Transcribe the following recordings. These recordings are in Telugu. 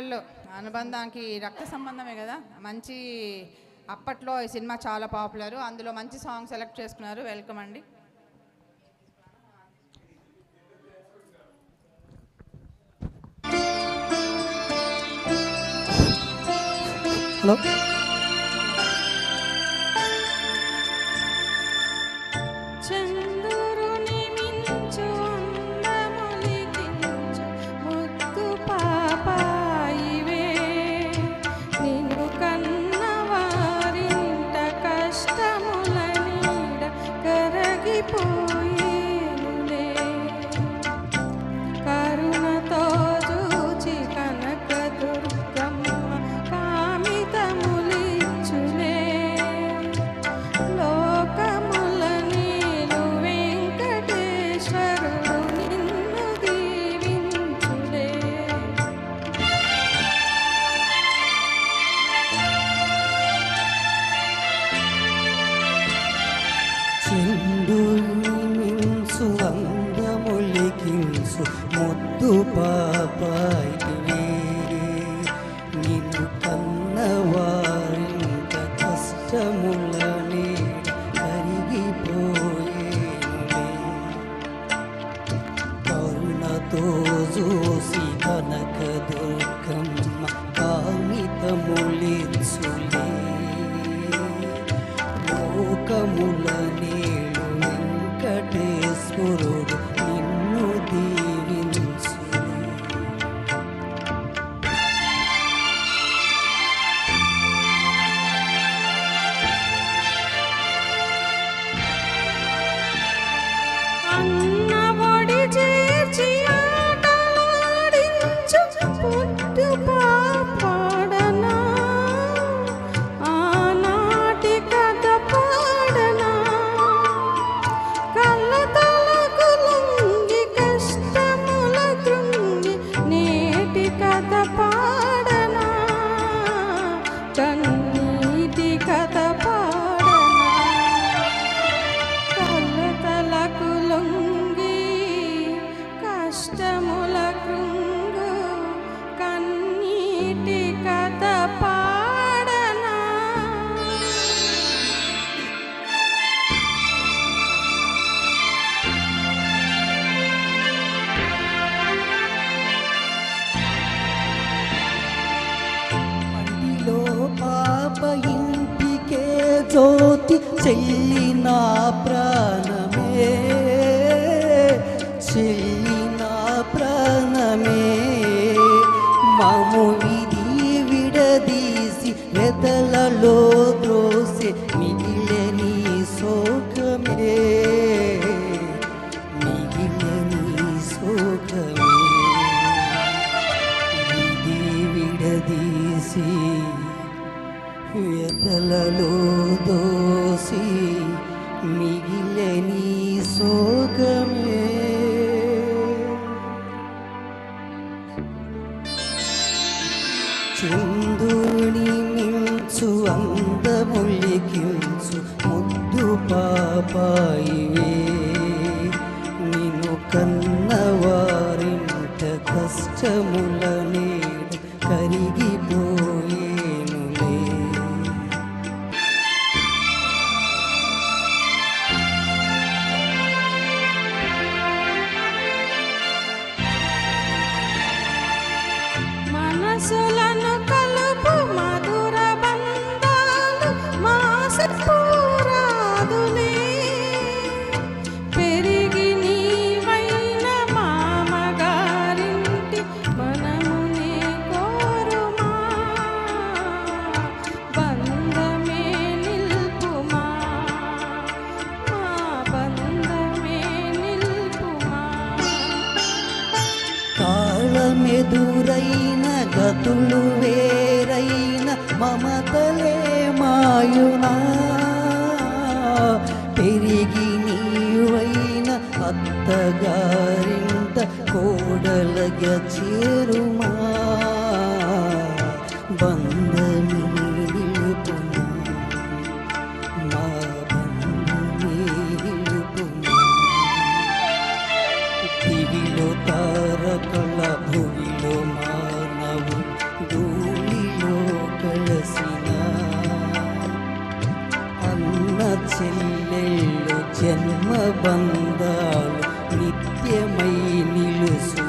చెల్లెళ్ళు అనుబంధానికి రక్త సంబంధమే కదా. మంచి అప్పట్లో ఈ సినిమా చాలా పాపులర్. అందులో మంచి సాంగ్ సెలెక్ట్ చేసుకున్నారు. వెల్కమ్ అండి. హలో. ముద్దు పాపాయివే నిన్ను కన్నవారింట కష్టముల నీడ కరుణతో చూసి కనక కథ పాడనా? కళ్ళతలకు లొంగి కష్టముల కృంగు కన్నీటి కథ జ్యోతి చెల్లి నా ప్రాణమే పాపాయివే. నిన్ను కన్నవారింట కష్టముల నీడ కరిగిపోయే మెదురైన గతులు వేరైన మమతలే మాయునా. పెరిగి నీవైన అత్తగారింత కోడలగ చేరుమా. బంధమి భూమిలో మానవు ధూళిలో కలిసిన అన్న చెల్లెళ్ళు జన్మ బంధాలు నిత్యమై నిలుసు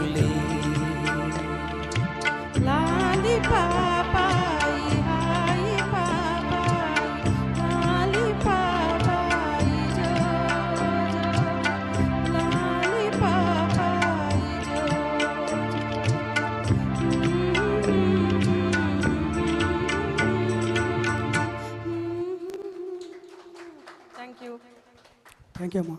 தேங்க்யூம்மா